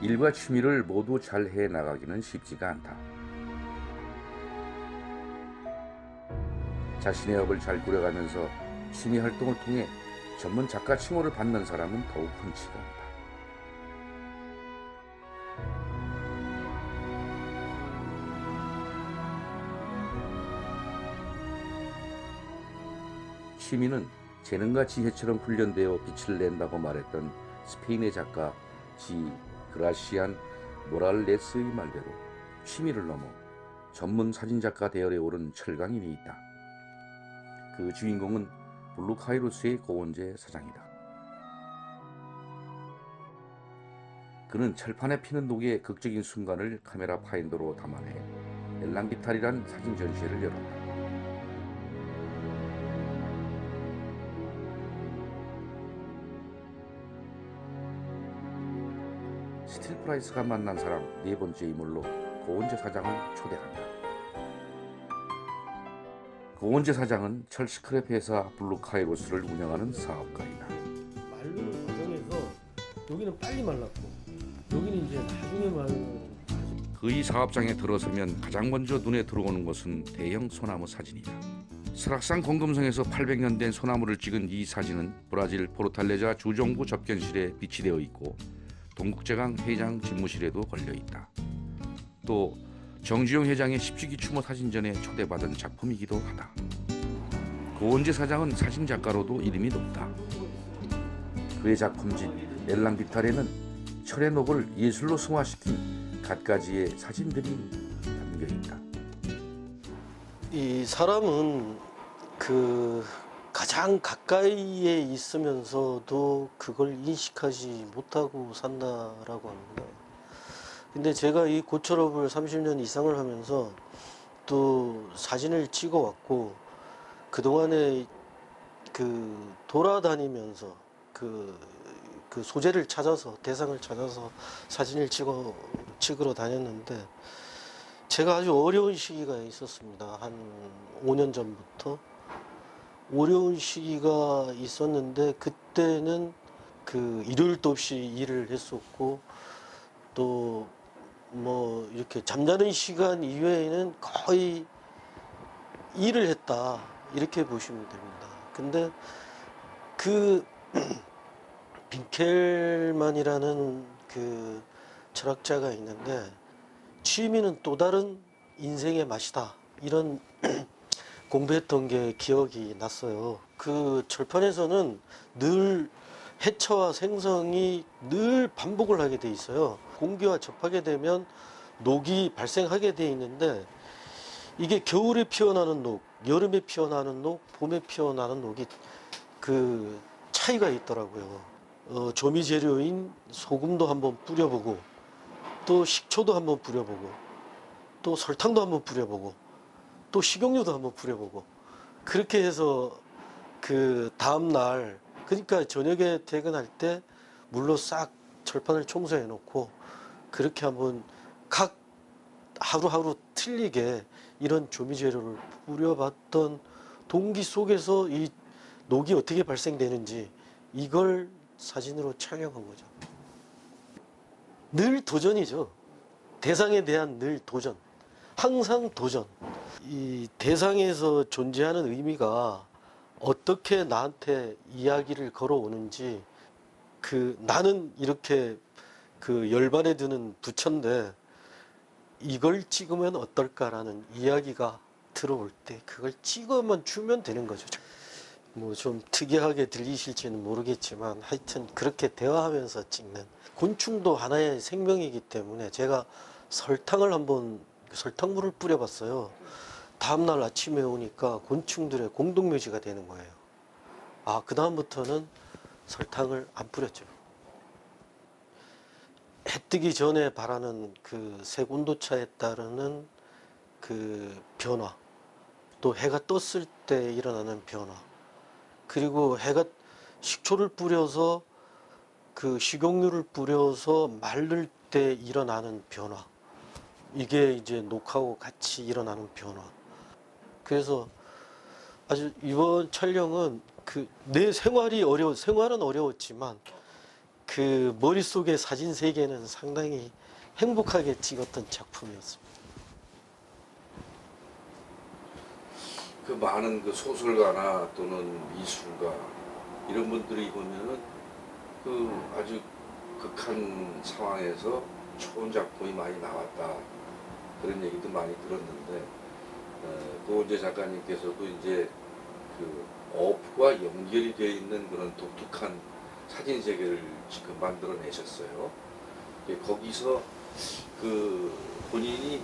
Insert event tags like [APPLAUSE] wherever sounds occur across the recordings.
일과 취미를 모두 잘 해 나가기는 쉽지가 않다. 자신의 업을 잘 꾸려가면서 취미 활동을 통해 전문 작가 칭호를 받는 사람은 더욱 흔치가 않다. 취미는 재능과 지혜처럼 훈련되어 빛을 낸다고 말했던 스페인의 작가 지 그라시안 모랄레스의 말대로 취미를 넘어 전문 사진작가 대열에 오른 철강인이 있다. 그 주인공은 블루 카이로스의 고원재 사장이다. 그는 철판에 피는 녹의 극적인 순간을 카메라 파인더로 담아내 엘랑기탈이란 사진 전시회를 열었다. 스틸 프라이스가 만난 사람 네 번째 인물로 고원재 사장을 초대한다. 고원재 사장은 철 스크랩 회사 블루카이로스를 운영하는 사업가이다. 말르는 과정에서 여기는 빨리 말랐고 여기는 이제 나중에 말르는 그의 사업장에 들어서면 가장 먼저 눈에 들어오는 것은 대형 소나무 사진이다. 설악산 공금성에서 800년 된 소나무를 찍은 이 사진은 브라질 포르탈레자 주정부 접견실에 비치되어 있고 동국제강 회장 집무실에도 걸려 있다. 또 정주영 회장의 10주기 추모 사진전에 초대받은 작품이기도 하다. 고은재 사장은 사진 작가로도 이름이 높다. 그의 작품집 엘랑비탈에는 철의 녹을 예술로 승화시킨 갖가지의 사진들이 담겨 있다. 이 사람은 그 가장 가까이에 있으면서도 그걸 인식하지 못하고 산다라고 합니다. 근데 제가 이 고철업을 30년 이상을 하면서 또 사진을 찍어 왔고 그동안에 그 돌아다니면서 그, 그 소재를 찾아서 대상을 찾아서 사진을 찍어 찍으러 다녔는데 제가 아주 어려운 시기가 있었습니다. 한 5년 전부터 어려운 시기가 있었는데 그때는 그 일요일도 없이 일을 했었고 또 뭐 이렇게 잠자는 시간 이외에는 거의 일을 했다 이렇게 보시면 됩니다. 근데 그 [CLEARS THROAT] 빈켈만이라는 그 철학자가 있는데 취미는 또 다른 인생의 맛이다. 이런 [CLEARS THROAT] 공부했던 게 기억이 났어요. 그 철판에서는 늘 해처와 생성이 늘 반복을 하게 돼 있어요. 공기와 접하게 되면 녹이 발생하게 돼 있는데 이게 겨울에 피어나는 녹, 여름에 피어나는 녹, 봄에 피어나는 녹이 그 차이가 있더라고요. 어, 조미 재료인 소금도 한번 뿌려보고 또 식초도 한번 뿌려보고 또 설탕도 한번 뿌려보고 또 식용유도 한번 뿌려보고 그렇게 해서 그 다음 날 그러니까 저녁에 퇴근할 때 물로 싹 철판을 청소해 놓고 그렇게 한번 각 하루하루 틀리게 이런 조미 재료를 뿌려봤던 동기 속에서 이 녹이 어떻게 발생되는지 이걸 사진으로 촬영한 거죠. 늘 도전이죠. 대상에 대한 늘 도전. 항상 도전. 이 대상에서 존재하는 의미가 어떻게 나한테 이야기를 걸어오는지 그 나는 이렇게 그 열반에 드는 부처인데 이걸 찍으면 어떨까라는 이야기가 들어올 때 그걸 찍어만 주면 되는 거죠. 뭐 좀 특이하게 들리실지는 모르겠지만 하여튼 그렇게 대화하면서 찍는 곤충도 하나의 생명이기 때문에 제가 설탕을 한번 설탕물을 뿌려봤어요. 다음날 아침에 오니까 곤충들의 공동묘지가 되는 거예요. 아, 그다음부터는 설탕을 안 뿌렸죠. 해 뜨기 전에 바라는 그 색온도차에 따르는 그 변화, 또 해가 떴을 때 일어나는 변화, 그리고 해가 식초를 뿌려서 그 식용유를 뿌려서 말릴 때 일어나는 변화, 이게 이제 녹하고 같이 일어나는 변화. 그래서 아주 이번 촬영은 그 내 생활이 어려워 생활은 어려웠지만 그 머릿속의 사진 세계는 상당히 행복하게 찍었던 작품이었습니다. 그 많은 그 소설가나 또는 미술가 이런 분들이 보면은 그 아주 극한 상황에서 좋은 작품이 많이 나왔다 그런 얘기도 많이 들었는데 어, 고은재 작가님께서도 이제 그 어프와 연결이 되어 있는 그런 독특한 사진 세계를 지금 만들어내셨어요. 예, 거기서 그 본인이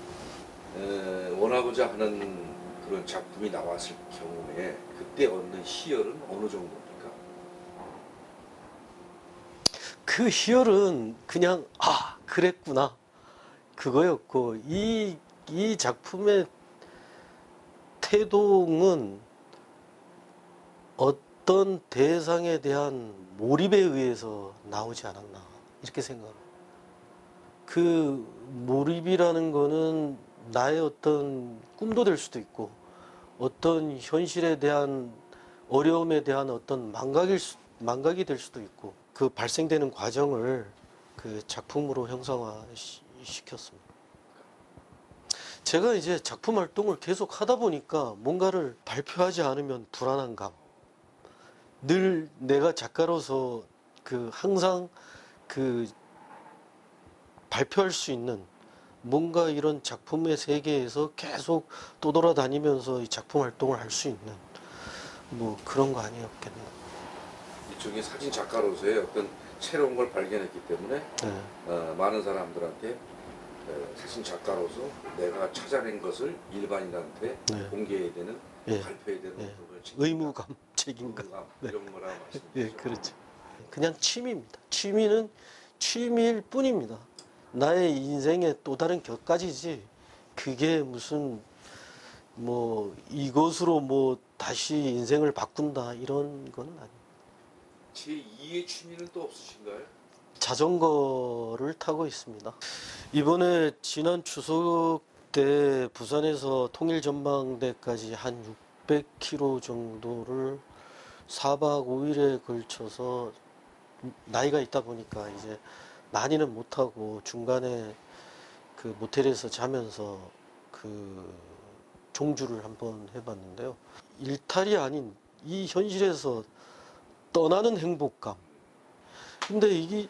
에, 원하고자 하는 그런 작품이 나왔을 경우에 그때 얻는 희열은 어느 정도입니까? 그 희열은 그냥 아 그랬구나 그거였고 이, 이 작품의 태동은 어떤 대상에 대한 몰입에 의해서 나오지 않았나 이렇게 생각합니다. 그 몰입이라는 거는 나의 어떤 꿈도 될 수도 있고 어떤 현실에 대한 어려움에 대한 어떤 망각일 수, 망각이 될 수도 있고 그 발생되는 과정을 그 작품으로 형상화 시- 시켰습니다. 제가 이제 작품 활동을 계속 하다 보니까 뭔가를 발표하지 않으면 불안한 감. 늘 내가 작가로서 그 항상 그 발표할 수 있는 뭔가 이런 작품의 세계에서 계속 떠돌아다니면서 이 작품 활동을 할 수 있는 뭐 그런 거 아니었겠나. 이쪽에 사진 작가로서의 어떤 새로운 걸 발견했기 때문에 네. 어, 많은 사람들한테 어, 사진 작가로서 내가 찾아낸 것을 일반인한테 네. 공개해야 되는 예. 발표해야 되는 예. 의무감, [LAUGHS] 책임감. 네. 이런 거라 말씀이시죠. 예, 그렇죠. 그냥 취미입니다. 취미는 취미일 뿐입니다. 나의 인생의 또 다른 격가지지. 그게 무슨 뭐 이것으로 뭐 다시 인생을 바꾼다 이런 거는 아니에요. 제 2의 취미는 또 없으신가요? 자전거를 타고 있습니다. 이번에 지난 추석 때 부산에서 통일 전망대까지 한 600km 정도를 4박 5일에 걸쳐서 나이가 있다 보니까 이제 많이는 못 하고 중간에 그 모텔에서 자면서 그 종주를 한번 해봤는데요. 일탈이 아닌 이 현실에서 떠나는 행복감. 근데 이게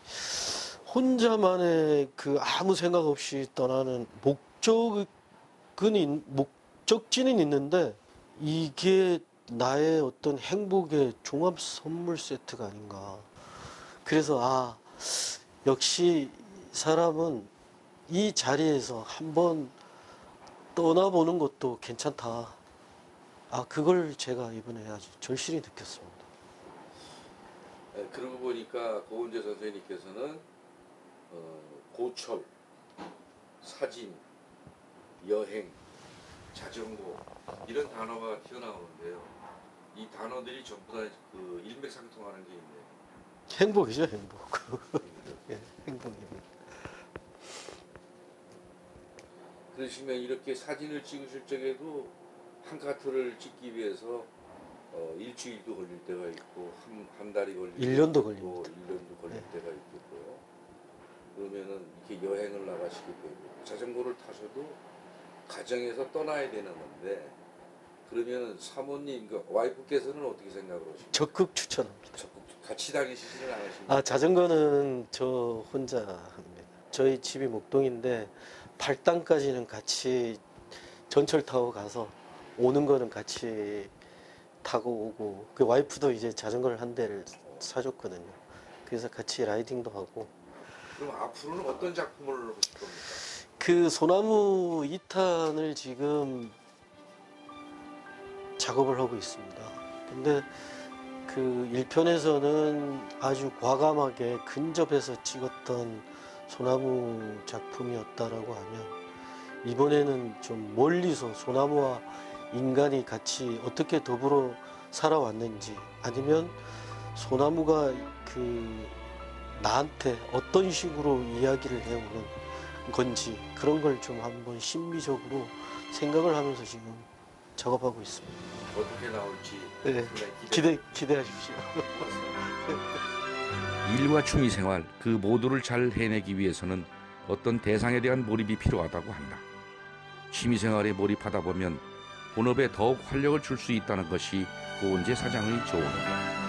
혼자만의 그 아무 생각 없이 떠나는 목적은 있- 목적지는 있는데 이게 나의 어떤 행복의 종합 선물 세트가 아닌가. 그래서 아 역시 사람은 이 자리에서 한번 떠나보는 것도 괜찮다. 아 그걸 제가 이번에 아주 절실히 느꼈습니다. 예, 그러고 보니까 고은재 선생님께서는 어, 고철, 사진, 여행, 자전거 이런 단어가 튀어나오는데요. 이 단어들이 전부 다그 일맥상통하는 게 있네요. 행복이죠 행복. [LAUGHS] 예, 행복입니다. 그러시면 이렇게 사진을 찍으실 적에도 한 카트를 찍기 위해서 어, 일주일도 걸릴 때가 있고 한, 한 달이 걸릴 일 년도 때가 있고 걸립니다. 1년도 걸릴 네. 때가 있고요. 그러면은 이렇게 여행을 나가시게 되고 자전거를 타셔도 가정에서 떠나야 되는 건데 그러면은 사모님 그 와이프께서는 어떻게 생각을 하십니까? 적극 추천합니다. 적극 같이 다니시지는 않으십니까? 아 자전거는 저 혼자 합니다. 저희 집이 목동인데 발당까지는 같이 전철 타고 가서 오는 거는 같이 타고 오고 그 와이프도 이제 자전거를 한 대를 사줬거든요. 그래서 같이 라이딩도 하고 그럼 앞으로는 어떤 작품을 하실 겁니까? 그 소나무 2탄을 지금 작업을 하고 있습니다. 근데 그 1편에서는 아주 과감하게 근접해서 찍었던 소나무 작품이었다라고 하면 이번에는 좀 멀리서 소나무와 인간이 같이 어떻게 더불어 살아왔는지 아니면 소나무가 그 나한테 어떤 식으로 이야기를 해오는 건지 그런 걸 좀 한번 심미적으로 생각을 하면서 지금 작업하고 있습니다. 어떻게 나올지 네, 기대. 기대 기대하십시오. [LAUGHS] 일과 취미 생활 그 모두를 잘 해내기 위해서는 어떤 대상에 대한 몰입이 필요하다고 한다. 취미 생활에 몰입하다 보면 본업에 더욱 활력을 줄 수 있다는 것이 고은재 사장의 조언이다.